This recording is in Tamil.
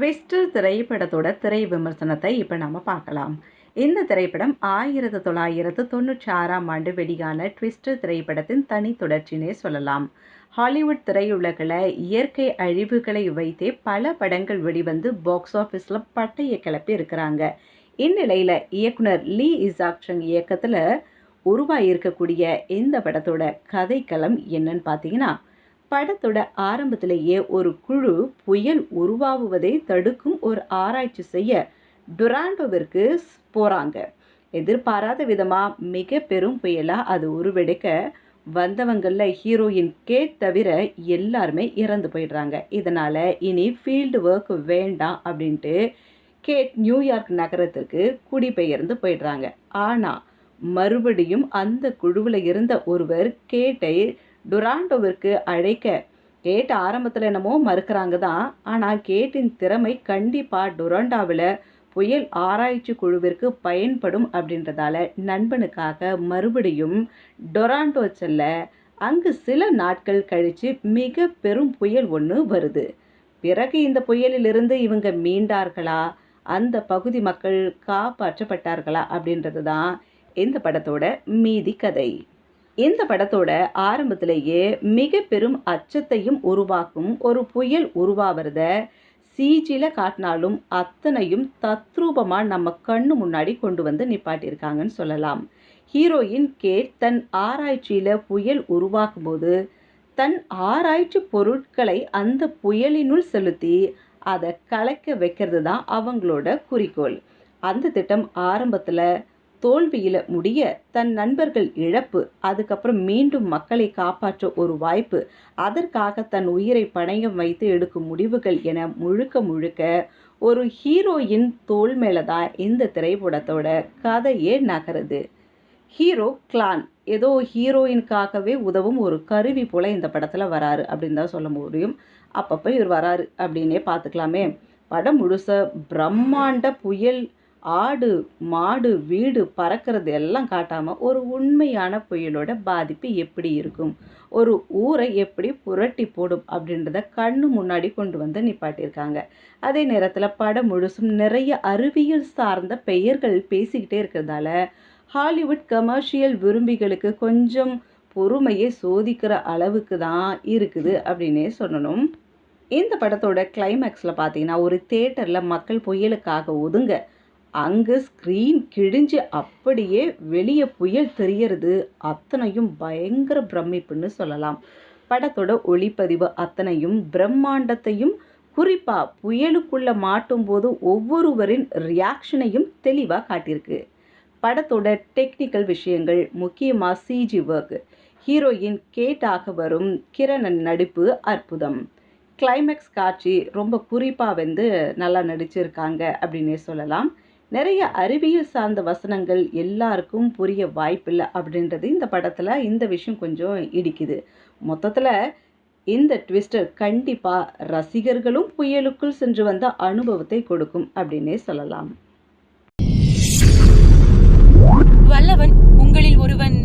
ட்விஸ்டர் திரைப்படத்தோட திரை விமர்சனத்தை இப்போ நம்ம பார்க்கலாம். இந்த திரைப்படம் ஆயிரத்து தொள்ளாயிரத்து தொண்ணூற்றி ஆறாம் ஆண்டு வெளியான ட்விஸ்டர் திரைப்படத்தின் தனி தொடர்ச்சினே சொல்லலாம். ஹாலிவுட் திரையுலகில் இயற்கை அழிவுகளை வைத்தே பல படங்கள் வெளிவந்து பாக்ஸ் ஆஃபீஸில் பட்டையை கிளப்பி இருக்கிறாங்க. இந்நிலையில் இயக்குனர் லீ இசாக்சங் இயக்கத்தில் உருவாகியிருக்கக்கூடிய இந்த படத்தோட கதைக்களம் என்னன்னு பார்த்தீங்கன்னா படத்தோட ஆரம்பத்திலேயே ஒரு குழு புயல் உருவாகுவதை தடுக்கும் ஒரு ஆராய்ச்சி செய்ய டொராண்டோவிற்கு போகிறாங்க எதிர்பாராத விதமாக மிக பெரும் புயலாக அது உருவெடுக்க வந்தவங்களில் ஹீரோயின் கேட் தவிர எல்லாருமே இறந்து போயிடுறாங்க. இதனால் இனி ஃபீல்டு ஒர்க் வேண்டாம் அப்படின்ட்டு கேட் நியூயார்க் நகரத்துக்கு குடிபெயர்ந்து போயிடுறாங்க. ஆனால் மறுபடியும் அந்த குழுவில் இருந்த ஒருவர் கேட்டை டுராண்டோவிற்கு அழைக்க கேட் ஆரம்பத்தில் என்னமோ மறுக்கிறாங்க தான் ஆனால் கேட்டின் திறமை கண்டிப்பாக டுராண்டாவில் புயல் ஆராய்ச்சி குழுவிற்கு பயன்படும் அப்படின்றதால நண்பனுக்காக மறுபடியும் டொராண்டோ செல்ல அங்கு சில நாட்கள் கழித்து மிக பெரும் புயல் ஒன்று வருது. பிறகு இந்த புயலிலிருந்து இவங்க மீண்டார்களா? அந்த பகுதி மக்கள் காப்பாற்றப்பட்டார்களா அப்படின்றது தான் இந்த படத்தோட மீதி கதை. இந்த படத்தோட ஆரம்பத்திலேயே மிக பெரும் அச்சத்தையும் உருவாக்கும் ஒரு புயல் உருவாகிறத சிஜியில் காட்டினாலும் அத்தனையும் தத்ரூபமாக நம்ம கண்ணு முன்னாடி கொண்டு வந்து நிப்பாட்டியிருக்காங்கன்னு சொல்லலாம். ஹீரோயின் கேட் தன் ஆராய்ச்சியில் புயல் உருவாக்கும் போது தன் ஆராய்ச்சி பொருட்களை அந்த புயலினுள் செலுத்தி அதை கலைக்க வைக்கிறது தான் அவங்களோட குறிக்கோள். அந்த திட்டம் ஆரம்பத்தில் தோல்வியில் முடிய தன் நண்பர்கள் இழப்பு அதுக்கப்புறம் மீண்டும் மக்களை காப்பாற்ற ஒரு வாய்ப்பு அதற்காக தன் உயிரை பணயம் வைத்து எடுக்கும் முடிவுகள் என முழுக்க முழுக்க ஒரு ஹீரோயின் தோல் மேலே தான் இந்த திரைப்படத்தோட கதையே நகருது. ஹீரோ கிளான் ஏதோ ஹீரோயினுக்காகவே உதவும் ஒரு கருவி போல் இந்த படத்தில் வராரு அப்படின்னு தான் சொல்ல முடியும். அப்பப்போ இவர் வராரு அப்படின்னே பார்த்துக்கலாமே. படம் முழுச பிரம்மாண்ட புயல் ஆடு மாடு வீடு பறக்கிறது எல்லாம் காட்டாமல் ஒரு உண்மையான புயலோட பாதிப்பு எப்படி இருக்கும்? ஒரு ஊரை எப்படி புரட்டி போடும் அப்படின்றத கண்ணு முன்னாடி கொண்டு வந்து நிப்பாட்டியிருக்காங்க. அதே நேரத்தில் படம் முழுசும் நிறைய அறிவியல் சார்ந்த பெயர்கள் பேசிக்கிட்டே இருக்கிறதால ஹாலிவுட் கமர்ஷியல் விரும்பிகளுக்கு கொஞ்சம் பொறுமையை சோதிக்கிற அளவுக்கு தான் இருக்குது அப்படின்னே சொல்லணும். இந்த படத்தோட கிளைமேக்ஸில் பார்த்தீங்கன்னா ஒரு தேட்டரில் மக்கள் புயலுக்காக ஒதுங்க அங்கே ஸ்க்ரீன் கிழிஞ்சு அப்படியே வெளியே புயல் தெரியறது அத்தனையும் பயங்கர பிரமிப்புன்னு சொல்லலாம். படத்தோட ஒளிப்பதிவு அத்தனையும் பிரம்மாண்டத்தையும் குறிப்பாக புயலுக்குள்ளே மாட்டும் போது ஒவ்வொருவரின் ரியாக்ஷனையும் தெளிவாக காட்டியிருக்கு. படத்தோட டெக்னிக்கல் விஷயங்கள் முக்கியமாக சிஜி ஒர்க் ஹீரோயின் கேட்டாக வரும் கிரணன் நடிப்பு அற்புதம். கிளைமேக்ஸ் காட்சி ரொம்ப குறிப்பாக வந்து நல்லா நடிச்சிருக்காங்க அப்படின்னே சொல்லலாம். நிறைய அறிவியல் சார்ந்த வசனங்கள் எல்லாருக்கும் புரிய வாய்ப்பில்லை அப்படின்றது இந்த படத்தில் இந்த விஷயம் கொஞ்சம் இடிக்குது. மொத்தத்தில் இந்த ட்விஸ்டர் கண்டிப்பாக ரசிகர்களும் புயலுக்குள் சென்று வந்த அனுபவத்தை கொடுக்கும் அப்படின்னே சொல்லலாம். வல்லவன் உங்களில் ஒருவன்